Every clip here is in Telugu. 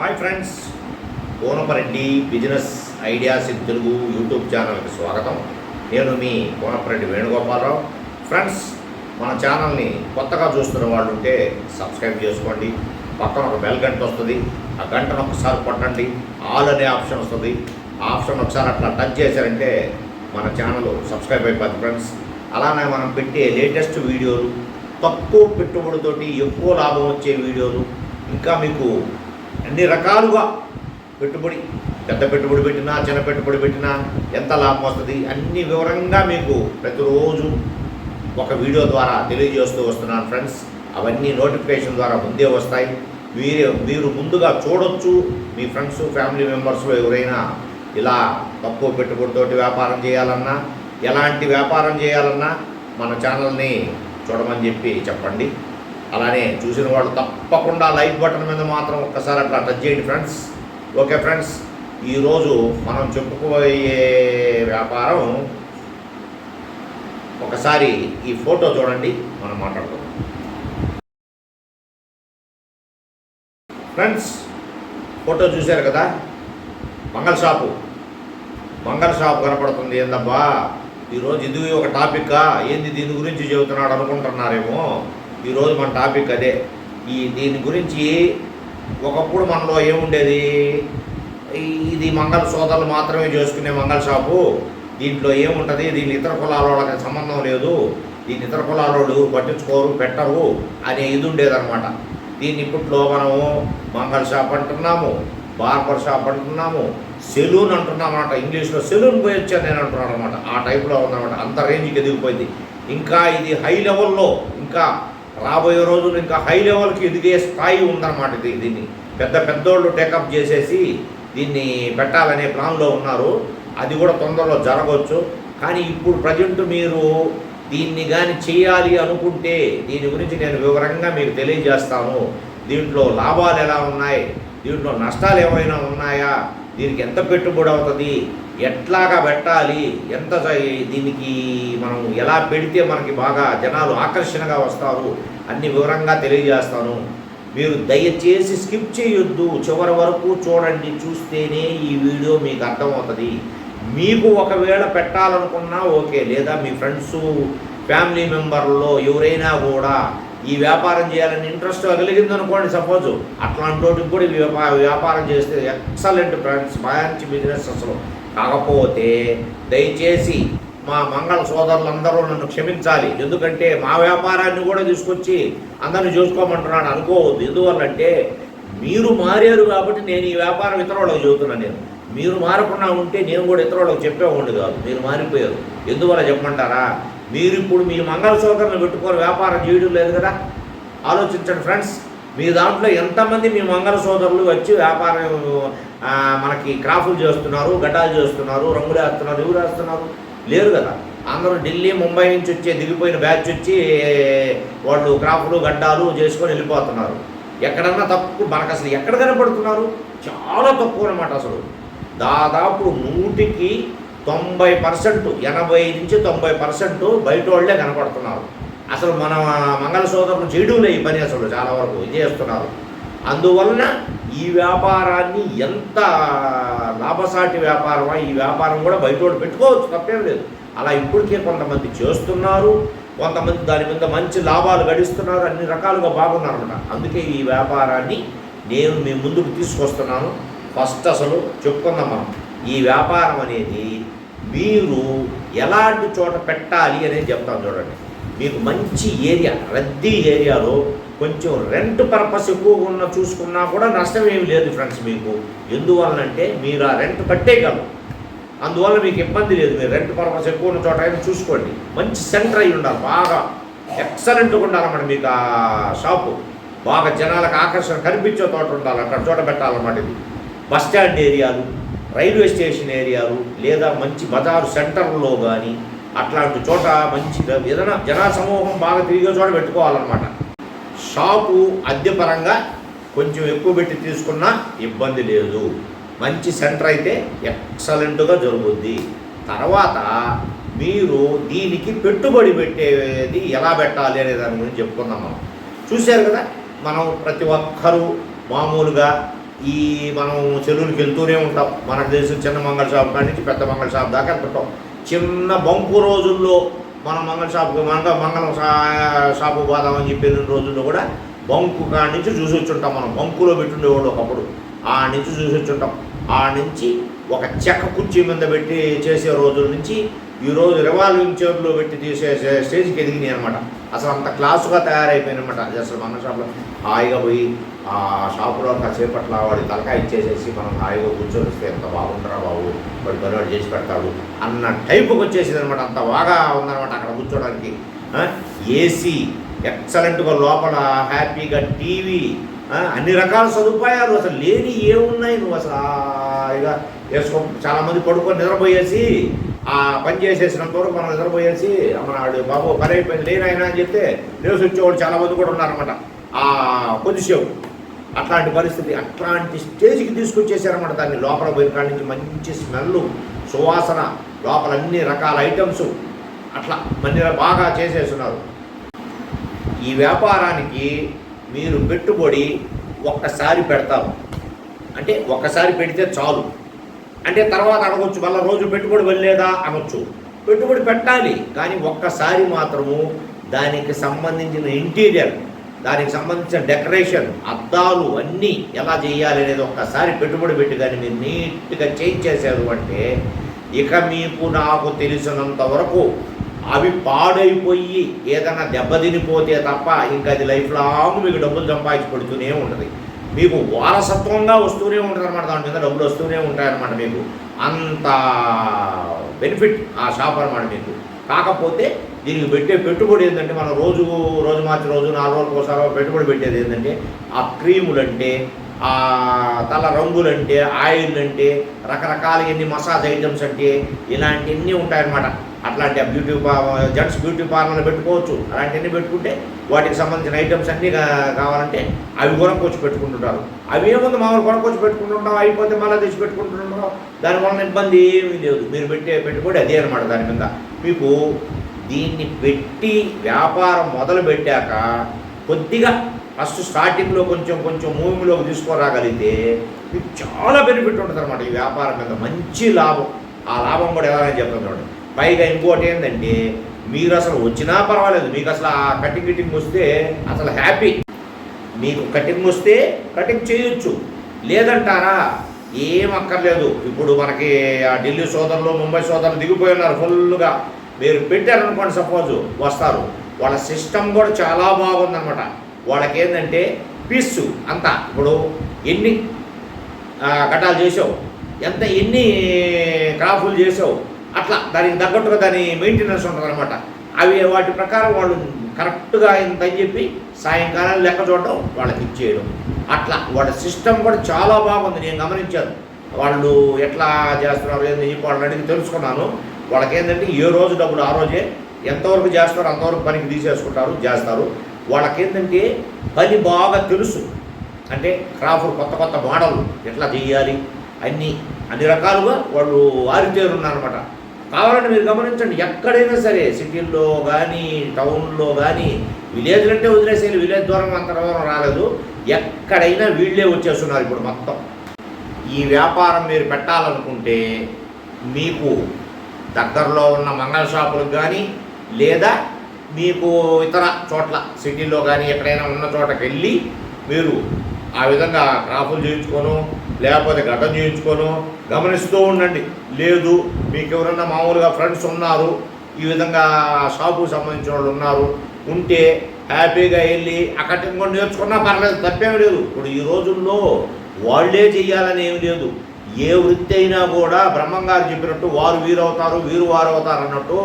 Hi friends Konapareddy business ideas in Telugu YouTube ఛానల్కి స్వాగతం. నేను మీ కోనపరెడ్డి వేణుగోపాలరావు. ఫ్రెండ్స్ మన ఛానల్ని కొత్తగా చూస్తున్న వాళ్ళు ఉంటే సబ్స్క్రైబ్ చేసుకోండి. పక్కన ఒక బెల్ గంట వస్తుంది. ఆ గంటను ఒకసారి కొట్టండి. ఆల్ అనే ఆప్షన్ వస్తుంది. ఆప్షన్ ఒకసారి అట్లా టచ్ చేశారంటే మన ఛానల్ సబ్స్క్రైబ్ అయిపోతుంది ఫ్రెండ్స్ అలానే మనం పెట్టే లేటెస్ట్ వీడియోలు తక్కువ పెట్టుబడితోటి ఎక్కువ లాభం వచ్చే వీడియోలు ఇంకా మీకు అన్ని రకాలుగా పెట్టుబడి పెద్ద పెట్టుబడి పెట్టినా చిన్న పెట్టుబడి పెట్టినా ఎంత లాభం వస్తుంది? అన్ని వివరంగా మీకు ప్రతిరోజు ఒక వీడియో ద్వారా తెలియజేస్తూ వస్తున్నాను ఫ్రెండ్స్. అవన్నీ నోటిఫికేషన్ ద్వారా ముందే వస్తాయి. మీరు మీరు ముందుగా చూడొచ్చు. మీ ఫ్రెండ్స్ ఫ్యామిలీ మెంబర్స్లో ఎవరైనా ఇలా తక్కువ పెట్టుబడితోటి వ్యాపారం చేయాలన్నా ఎలాంటి వ్యాపారం చేయాలన్నా మన ఛానల్ని చూడమని చెప్పి చెప్పండి. అలానే చూసిన వాళ్ళు తప్పకుండా లైక్ బటన్ మీద మాత్రం ఒక్కసారి అట్లా టచ్ చేయండి ఫ్రెండ్స్. ఓకే ఫ్రెండ్స్ ఈరోజు మనం చెప్పుకోబోయే వ్యాపారం ఒకసారి ఈ ఫోటో చూడండి మనం మాట్లాడుకుందాం. ఫ్రెండ్స్ ఫోటో చూశారు కదా? మంగళ షాపు. మంగళ షాప్ కనపడుతుంది ఏందబ్బా? ఈరోజు ఇది ఒక టాపిక్గా ఏంది దీని గురించి చెబుతున్నాడు అనుకుంటున్నారేమో? ఈరోజు మన టాపిక్ అదే. ఈ దీని గురించి ఒకప్పుడు మనలో ఏముండేది? ఇది మంగళ సోదరులు మాత్రమే చేసుకునే మంగళ షాపు. దీంట్లో ఏముంటుంది? దీని ఇతర కులాల వాళ్ళకి సంబంధం లేదు. దీని ఇతర కులాల వాళ్ళు పట్టించుకోరు పెట్టరు అనే ఇది ఉండేదన్నమాట. దీన్ని ఇప్పట్లో మనము మంగళ షాప్ అంటున్నాము బార్బర్ షాప్ అంటున్నాము సెలూన్ అంటున్నాం అనమాట ఇంగ్లీష్లో సెలూన్ పోయి వచ్చాను నేను అంటున్నాను అనమాట ఆ టైప్లో ఉందన్నమాట. అంత రేంజ్కి ఎదిగిపోయింది. ఇంకా ఇది హై లెవెల్లో ఇంకా రాబోయే రోజులు ఇంకా హై లెవెల్కి ఎదిగే స్థాయి ఉందన్నమాట ఇది దీన్ని. పెద్ద పెద్దోళ్ళు టేకప్ చేసేసి దీన్ని పెట్టాలనే ప్లాన్లో ఉన్నారు. అది కూడా తొందరలో జరగవచ్చు కానీ ఇప్పుడు ప్రజెంట్ మీరు దీన్ని కానీ చేయాలి అనుకుంటే దీని గురించి నేను వివరంగా మీకు తెలియజేస్తాను. దీంట్లో లాభాలు ఎలా ఉన్నాయి? దీంట్లో నష్టాలు ఏమైనా ఉన్నాయా? దీనికి ఎంత పెట్టుబడి అవుతుంది? ఎట్లాగా పెట్టాలి? ఎంత దీనికి మనం ఎలా పెడితే మనకి బాగా జనాలు ఆకర్షణగా వస్తారు? అన్ని వివరంగా తెలియజేస్తాను. మీరు దయచేసి స్కిప్ చేయొద్దు. చివరి వరకు చూడండి. చూస్తేనే ఈ వీడియో మీకు అర్థమవుతుంది. మీకు ఒకవేళ పెట్టాలనుకున్నా ఓకే. లేదా మీ ఫ్రెండ్స్ ఫ్యామిలీ మెంబర్లో ఎవరైనా కూడా ఈ వ్యాపారం చేయాలని ఇంట్రెస్ట్ కలిగింది అనుకోండి సపోజ్. అట్లాంటి కూడా వ్యాపారం చేస్తే ఎక్సలెంట్ ఫ్రెండ్స్ మంచి బిజినెస్ అసలు. కాకపోతే దయచేసి మా మంగళ సోదరులందరూ నన్ను క్షమించాలి. ఎందుకంటే మా వ్యాపారాన్ని కూడా తీసుకొచ్చి అందరిని చూసుకోమంటున్నాను అనుకోవద్దు. ఎందువల్లంటే మీరు మారారు కాబట్టి నేను ఈ వ్యాపారం ఇతరులకు చెబుతున్నాను నేను. మీరు మారకుండా ఉంటే నేను కూడా ఇతరులకు చెప్పేవాడిని కాదు. మీరు మారిపోయారు. ఎందువల్ల చెప్పమంటారా? మీరు ఇప్పుడు మీ మంగళ సోదరులను పెట్టుకొని వ్యాపారం చేయడం లేదు కదా? ఆలోచించండి ఫ్రెండ్స్. మీ దాంట్లో ఎంతమంది మీ మంగళ సోదరులు వచ్చి వ్యాపారం మనకి క్రాఫ్ట్లు చేస్తున్నారు గడ్డాలు చేస్తున్నారు రంగులు వేస్తున్నారు ఎవరు వేస్తున్నారు. లేరు కదా. అందరూ ఢిల్లీ ముంబై నుంచి వచ్చే దిగిపోయిన బ్యాచ్ వచ్చి వాళ్ళు క్రాఫ్ట్లు గడ్డాలు చేసుకొని వెళ్ళిపోతున్నారు. ఎక్కడన్నా తప్పు మనకు అసలు ఎక్కడ కనపడుతున్నారు? చాలా తక్కువ అనమాట అసలు. దాదాపు నూటికి తొంభై పర్సెంట్ ఎనభై నుంచి తొంభై పర్సెంట్ బయట వాళ్ళే కనపడుతున్నారు. అసలు మన మంగళ సోదరులు చేయడం ఈ పని అసలు చాలా వరకు ఇది చేస్తున్నారు. అందువలన ఈ వ్యాపారాన్ని ఎంత లాభసాటి వ్యాపారమా ఈ వ్యాపారం కూడా బయట పెట్టుకోవచ్చు తప్పేం లేదు. అలా ఇప్పటికే కొంతమంది చేస్తున్నారు కొంతమంది దాని మీద మంచి లాభాలు గడిస్తున్నారు అన్ని రకాలుగా బాగున్నారన్నమాట. అందుకే ఈ వ్యాపారాన్ని నేను మీ ముందుకు తీసుకొస్తున్నాను. ఫస్ట్ అసలు చెప్పుకుందాం మనం. ఈ వ్యాపారం అనేది మీరు ఎలాంటి చోట పెట్టాలి అనేది చెప్తాను చూడండి. మీకు మంచి ఏరియా రద్దీ ఏరియాలో కొంచెం రెంట్ పర్పస్ ఎక్కువగా ఉన్న చూసుకున్నా కూడా నష్టం ఏమి లేదు ఫ్రెండ్స్ మీకు. ఎందువలనంటే మీరు ఆ రెంట్ కట్టేయగలరు అందువల్ల మీకు ఇబ్బంది లేదు. మీరు రెంట్ పర్పస్ ఎక్కువ ఉన్న చోట అయినా చూసుకోండి. మంచి సెంటర్ అయి ఉండాలి. బాగా ఎక్సలెంట్గా ఉండాలన్నమాట మీకు ఆ షాపు బాగా జనాలకు ఆకర్షణ కనిపించే చోట ఉండాలి. అక్కడ చోట పెట్టాలన్నమాట ఇది. బస్ స్టాండ్ ఏరియాలు రైల్వే స్టేషన్ ఏరియాలు లేదా మంచి బజారు సెంటర్లో కానీ అట్లాంటి చోట మంచి ఏదైనా జనా సమూహం బాగా తిరిగే చోట పెట్టుకోవాలన్నమాట. షాపు అద్దె పరంగా కొంచెం ఎక్కువ పెట్టి తీసుకున్నా ఇబ్బంది లేదు. మంచి సెంటర్ అయితే ఎక్సలెంట్గా జరుగుద్ది. తర్వాత మీరు దీనికి పెట్టుబడి పెట్టేది ఎలా పెట్టాలి అనే దాని గురించి చెప్పుకుందాం మనం. చూశారు కదా మనం ప్రతి ఒక్కరూ మామూలుగా ఈ మనం చెరువులకు వెళ్తూనే ఉంటాం. మనకు తెలిసిన చిన్న మంగళ షాప్ కాడి నుంచి పెద్ద మంగళ షాప్ దాకా వెళ్తుంటాం. చిన్న బంకు రోజుల్లో మనం మంగళ షాప్కి మంగళ మంగళం షాపు షాపు పోదామని చెప్పి వెళ్ళిన రోజుల్లో కూడా బంకు కాడి నుంచి చూసి వచ్చుంటాం మనం. బంకులో పెట్టుండేవాడు ఒకప్పుడు. ఆ నుంచి చూసి వచ్చుంటాం ఆ నుంచి ఒక చెక్క కుర్చీ మీద పెట్టి చేసే రోజుల నుంచి ఈరోజు రివాల్వింగ్ చైర్లో పెట్టి తీసే స్టేజ్కి ఎదిగినాయి అనమాట అసలు అంత క్లాసుగా తయారైపోయింది అనమాట అది అసలు మన షాప్లో హాయిగా పోయి ఆ షాపులో కాసేపట్ల వాడి తలకా ఇచ్చేసేసి మనం హాయిగా కూర్చొని వస్తే ఎంత బాగుంటారా బాబు వాడు పనివాడు చేసి పెడతాడు అన్న టైపుకి వచ్చేసింది అనమాట అంత బాగా ఉందన్నమాట అక్కడ కూర్చోడానికి. ఏసీ ఎక్సలెంట్గా లోపల హ్యాపీగా టీవీ అన్ని రకాల సదుపాయాలు అసలు లేని ఏమున్నాయి నువ్వు అసలు హాయిగా. వేసుకో చాలామంది పడుకొని నిద్రపోయేసి పని చేసేసినంత వరకు మనం నిద్రపోయేసి అమ్మనాడు బాబు పని అయిపోయింది లేనాయన అని చెప్తే లేచి వచ్చేవాళ్ళు చాలామంది కూడా ఉన్నారనమాట ఆ కొద్దిసేపు. అట్లాంటి పరిస్థితి అట్లాంటి స్టేజ్కి తీసుకొచ్చేసారనమాట దాన్ని. లోపల పోయిన కాడి నుంచి మంచి స్మెల్ సువాసన లోపల అన్ని రకాల ఐటమ్స్. అట్లా మన్ని బాగా చేసేస్తున్నారు. ఈ వ్యాపారానికి మీరు పెట్టుబడి ఒక్కసారి పెడతారు. అంటే ఒక్కసారి పెడితే చాలు. అంటే తర్వాత అడగొచ్చు మళ్ళీ రోజు పెట్టుబడి వెళ్ళలేదా అనొచ్చు. పెట్టుబడి పెట్టాలి కానీ ఒక్కసారి మాత్రము దానికి సంబంధించిన ఇంటీరియర్ దానికి సంబంధించిన డెకరేషన్ అద్దాలు అన్నీ ఎలా చేయాలి అనేది ఒక్కసారి పెట్టుబడి పెట్టి కానీ మీరు నీట్గా చేంజ్ చేశారు అంటే ఇక మీకు నాకు తెలిసినంత వరకు అవి పాడైపోయి ఏదైనా దెబ్బతినిపోతే తప్ప ఇంకా అది లైఫ్ లాంగ్ మీకు డబ్బులు సంపాదించి పెడుతూనే ఉంటుంది. మీకు వారసత్వంగా వస్తూనే ఉంటుంది దాని మీద డబ్బులు వస్తూనే ఉంటాయన్నమాట మీకు. అంత బెనిఫిట్ ఆ షాప్ అనమాట మీకు. కాకపోతే దీనికి పెట్టే పెట్టుబడి ఏంటంటే మనం రోజు రోజు మార్చి రోజు నాలుగు రోజులకు ఒకసారి పెట్టుబడి పెట్టేది ఏంటంటే ఆ క్రీములు అంటే ఆ తల రంగులంటే ఆయిల్ అంటే రకరకాల ఎన్ని మసాజ్ ఐటమ్స్ అంటే ఇలాంటివన్నీ ఉంటాయన్నమాట. అట్లాంటి బ్యూటీ జెంట్స్ బ్యూటీ పార్లర్ పెట్టుకోవచ్చు. అలాంటివన్నీ పెట్టుకుంటే వాటికి సంబంధించిన ఐటమ్స్ అన్నీ కావాలంటే అవి కొనుక్కొచ్చి పెట్టుకుంటుంటారు. అవి ఏముంది? మామూలు కొనుక్కొచ్చి పెట్టుకుంటుంటాం అయిపోతే మళ్ళీ తెచ్చి పెట్టుకుంటుంటాం. దానివల్ల ఇబ్బంది ఏమీ లేదు. మీరు పెట్టే పెట్టుబడి అదే అనమాట దాని మీద. మీకు దీన్ని పెట్టి వ్యాపారం మొదలు పెట్టాక కొద్దిగా ఫస్ట్ స్టార్టింగ్లో కొంచెం కొంచెం మూవింగ్లోకి తీసుకురాగలిగితే మీకు చాలా బెనిఫిట్ ఉంటుంది అనమాట ఈ వ్యాపారం మీద. మంచి లాభం. ఆ లాభం కూడా ఎలా చెప్తాను చూడండి పైగా ఇంకోటి ఏంటంటే మీరు అసలు వచ్చినా పర్వాలేదు. మీకు అసలు ఆ కటింగ్ గిటింగ్ వస్తే అసలు హ్యాపీ. మీకు కటింగ్ వస్తే కటింగ్ చేయొచ్చు. లేదంటారా? ఏం అక్కర్లేదు. ఇప్పుడు మనకి ఆ ఢిల్లీ సోదరులు ముంబై సోదరులు దిగిపోయి ఉన్నారు ఫుల్గా మీరు పెట్టారనుకోండి సపోజ్ వస్తారు. వాళ్ళ సిస్టమ్ కూడా చాలా బాగుందన్నమాట వాళ్ళకి ఏంటంటే పీస్ అంతా. ఇప్పుడు ఎన్ని ఆ, ఘటాలు చేసావు? ఎంత ఎన్ని క్రాఫ్లు చేసావు? అట్లా దానికి తగ్గట్టుగా దాని మెయింటెనెన్స్ ఉంటుంది అనమాట అవి వాటి ప్రకారం వాళ్ళు కరెక్ట్గా ఇంత అని చెప్పి సాయంకాలం లెక్క చూడడం వాళ్ళకి ఇచ్చేయడం. అట్లా వాళ్ళ సిస్టమ్ కూడా చాలా బాగుంది నేను గమనించాను. వాళ్ళు ఎట్లా చేస్తున్నారు ఏంది వాళ్ళని అడిగి తెలుసుకున్నాను. వాళ్ళకి ఏంటంటే ఏ రోజు డబ్బులు ఆ రోజే ఎంతవరకు చేస్తారో అంతవరకు పనికి తీసేసుకుంటారు చేస్తారు. వాళ్ళకి ఏంటంటే పని బాగా తెలుసు. అంటే క్రాఫ్ట్ కొత్త కొత్త మోడల్ ఎట్లా చేయాలి అన్నీ అన్ని రకాలుగా వాళ్ళు ఆరితేరున్నారనమాట కావాలంటే మీరు గమనించండి ఎక్కడైనా సరే సిటీల్లో కానీ టౌన్లో కానీ విలేజ్ అంటే వదిలేసేయాలి విలేజ్ దూరం అంత దూరం రాలేదు. ఎక్కడైనా వీళ్ళే వచ్చేస్తున్నారు ఇప్పుడు మొత్తం. ఈ వ్యాపారం మీరు పెట్టాలనుకుంటే మీకు దగ్గరలో ఉన్న మంగళ షాపులకు కానీ లేదా మీకు ఇతర చోట్ల సిటీలో కానీ ఎక్కడైనా ఉన్న చోటకి వెళ్ళి మీరు ఆ విధంగా క్రాఫులు చేయించుకోను లేకపోతే గడ్డం చేయించుకోను. గమనిస్తూ ఉండండి. లేదు మీకు ఎవరన్నా మామూలుగా ఫ్రెండ్స్ ఉన్నారు ఈ విధంగా షాపుకు సంబంధించిన వాళ్ళు ఉన్నారు ఉంటే హ్యాపీగా వెళ్ళి అక్కడ ఇంకోటి నేర్చుకున్నా పర్లేదు తప్పేం లేదు. ఇప్పుడు ఈ రోజుల్లో వాళ్ళే చేయాలని ఏమి లేదు. ఏ వృత్తి అయినా కూడా బ్రహ్మంగారు చెప్పినట్టు వారు వీరవుతారు వీరు వారు అవుతారు అన్నట్టు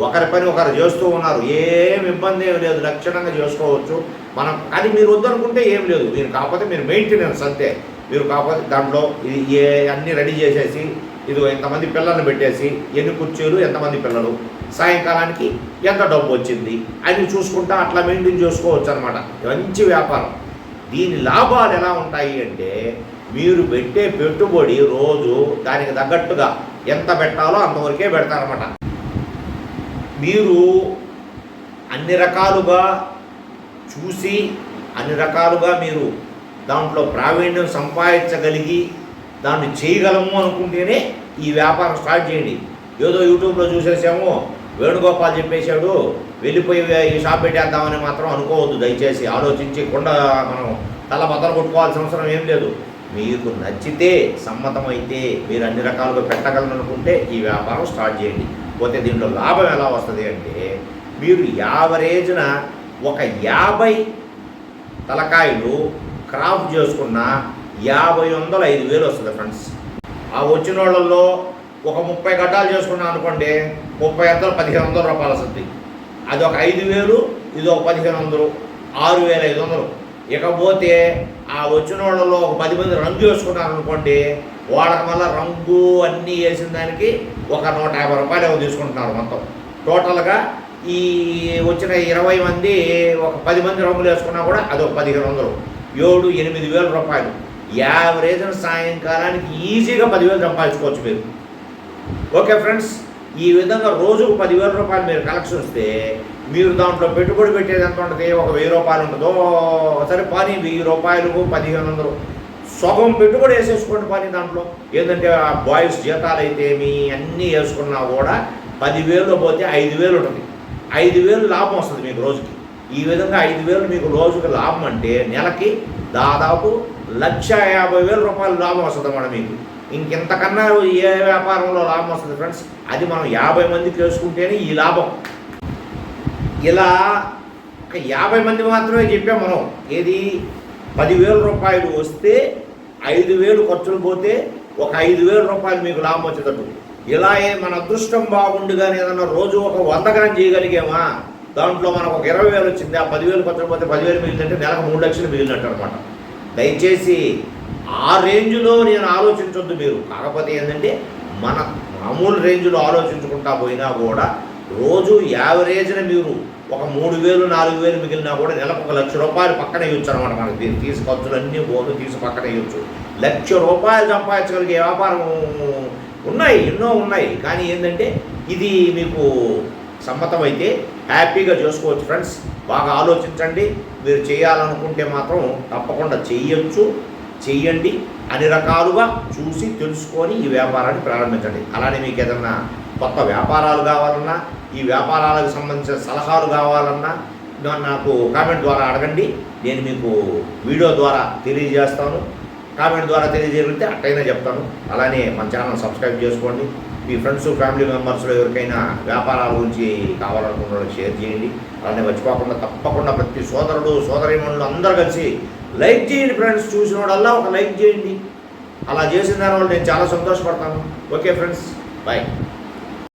ఒకరి పని ఒకరు చేస్తూ ఉన్నారు. ఏం ఇబ్బంది ఏమి లేదు. లక్షణంగా చేసుకోవచ్చు. మనం కానీ మీరు వద్దనుకుంటే ఏం లేదు. మీరు కాకపోతే మీరు మెయింటెనెన్స్ అంతే. మీరు కాకపోతే దాంట్లో ఇది ఏ అన్నీ రెడీ చేసేసి ఇది ఎంతమంది పిల్లల్ని పెట్టేసి ఎన్ని కుర్చీలు ఎంతమంది పిల్లలు సాయంకాలానికి ఎంత డబ్బు వచ్చింది అని చూసుకుంటా అట్లా మెయింటైన్ చేసుకోవచ్చు అనమాట మంచి వ్యాపారం. దీని లాభాలు ఎలా ఉంటాయి అంటే మీరు పెట్టే పెట్టుబడి రోజు దానికి తగ్గట్టుగా ఎంత పెట్టాలో అంతవరకే పెడతారనమాట మీరు అన్ని రకాలుగా చూసి అన్ని రకాలుగా మీరు దాంట్లో ప్రావీణ్యం సంపాదించగలిగి దాన్ని చేయగలము అనుకుంటేనే ఈ వ్యాపారం స్టార్ట్ చేయండి. ఏదో యూట్యూబ్లో చూసేసాము వేణుగోపాల్ చెప్పేశాడు వెళ్ళిపోయి ఈ షాప్ పెట్టేద్దామని మాత్రం అనుకోవద్దు దయచేసి ఆలోచించి కొండ మనం తల బద్దలు కొట్టుకోవాల్సిన అవసరం ఏం లేదు. మీకు నచ్చితే సమ్మతమైతే మీరు అన్ని రకాలుగా పెట్టగలను అనుకుంటే ఈ వ్యాపారం స్టార్ట్ చేయండి. పోతే దీంట్లో లాభం ఎలా వస్తుంది అంటే మీరు యావరేజ్న ఒక యాభై తలకాయలు క్రాప్ చేసుకున్న యాభై వందలు ఐదు వేలు వస్తుంది ఫ్రెండ్స్ ఆ వచ్చిన వాళ్ళల్లో ఒక ముప్పై గడ్డాలు చేసుకున్నాం అనుకోండి ముప్పై వందలు పదిహేను వందల రూపాయలు వస్తుంది. అది ఒక ఐదు వేలు ఇది ఒక పదిహేను వందలు ఆరు వేల ఐదు వందలు. ఇకపోతే ఆ వచ్చిన వాళ్ళలో ఒక పది మంది రంగు వేసుకున్నారు అనుకోండి వాళ్ళకి మళ్ళీ రంగు అన్నీ వేసిన దానికి ఒక నూట యాభై రూపాయలు ఏమో తీసుకుంటున్నారు మొత్తం. టోటల్గా ఈ వచ్చిన ఇరవై మంది ఒక పది మంది రంగులు వేసుకున్నా కూడా అదొక పదిహేను వందలు. ఏడు ఎనిమిది వేల రూపాయలు. యావరేజ్ సాయంకాలానికి ఈజీగా పదివేలు సంపాదించుకోవచ్చు మీరు. ఓకే ఫ్రెండ్స్ ఈ విధంగా రోజుకు పదివేల రూపాయలు మీరు కలెక్షన్ వస్తే మీరు దాంట్లో పెట్టుబడి పెట్టేది ఎంత ఉంటుంది? ఒక వెయ్యి రూపాయలు ఉంటుందో. సరే పని వెయ్యి రూపాయలకు పదిహేను వందలు. సగం పెట్టుబడి వేసేసుకోండి పని దాంట్లో. ఏంటంటే ఆ బాయ్స్ జీతాలు అయితే మీ అన్నీ వేసుకున్నా కూడా పదివేలు పోతే ఐదు వేలు ఉంటుంది. ఐదు వేలు లాభం వస్తుంది మీకు రోజుకి. ఈ విధంగా ఐదు వేలు మీకు రోజుకి లాభం అంటే నెలకి దాదాపు లక్ష యాభై వేల రూపాయలు లాభం వస్తుంది అన్నమాట మీకు. ఇంకెంతకన్నా ఏ వ్యాపారంలో లాభం వస్తుంది ఫ్రెండ్స్? అది మనం యాభై మందికి వేసుకుంటేనే ఈ లాభం. ఇలా యాభై మంది మాత్రమే చెప్పాం మనం. ఏది? పదివేల రూపాయలు వస్తే ఐదు వేలు ఖర్చులు పోతే ఒక ఐదు వేల రూపాయలు మీకు లాభం వచ్చేటట్టు. ఇలా ఏ- మన అదృష్టం బాగుండి కానీ ఏదన్నా రోజు ఒక వంద గ్రాం చేయగలిగామా? దాంట్లో మనకు ఒక ఇరవై వేలు వచ్చింది ఆ పదివేలు ఖర్చులు పోతే పదివేలు మిగిలిందంటే నెలకు మూడు లక్షలు మిగిలినట్టు అనమాట దయచేసి ఆ రేంజ్లో నేను ఆలోచించొద్దు మీరు. కాకపోతే ఏంటంటే మన మామూలు రేంజ్లో ఆలోచించుకుంటా పోయినా కూడా రోజు యావరేజ్ని మీరు ఒక మూడు వేలు నాలుగు వేలు మిగిలినా కూడా నెలకు ఒక లక్ష రూపాయలు పక్కన ఇవ్వచ్చు అనమాట మనకి. దీన్ని తీసి ఖర్చులు బోను తీసి పక్కన ఇవ్వచ్చు. లక్ష రూపాయలు సంపాదించగలిగే వ్యాపారం ఉన్నాయి ఎన్నో ఉన్నాయి. కానీ ఏంటంటే ఇది మీకు సమ్మతమైతే హ్యాపీగా చేసుకోవచ్చు ఫ్రెండ్స్. బాగా ఆలోచించండి. మీరు చేయాలనుకుంటే మాత్రం తప్పకుండా చేయొచ్చు చెయ్యండి. అన్ని రకాలుగా చూసి తెలుసుకొని ఈ వ్యాపారాన్ని ప్రారంభించండి. అలానే మీకు ఏదన్నా కొత్త వ్యాపారాలు కావాలన్నా ఈ వ్యాపారాలకు సంబంధించిన సలహాలు కావాలన్నా నాకు కామెంట్ ద్వారా అడగండి. నేను మీకు వీడియో ద్వారా తెలియజేస్తాను. కామెంట్ ద్వారా తెలియజేయగలిగితే అట్టయినా చెప్తాను. అలానే మన ఛానల్ సబ్స్క్రైబ్ చేసుకోండి. మీ ఫ్రెండ్స్ ఫ్యామిలీ మెంబర్స్లో ఎవరికైనా వ్యాపారాల గురించి కావాలనుకున్న షేర్ చేయండి. అలానే మర్చిపోకుండా తప్పకుండా ప్రతి సోదరుడు సోదరీమణులు అందరూ కలిసి లైక్ చేయండి ఫ్రెండ్స్. చూసిన వాళ్ళల్లా ఒక లైక్ చేయండి. అలా చేసిన దానివల్ల నేను చాలా సంతోషపడతాను. Okay friends bye.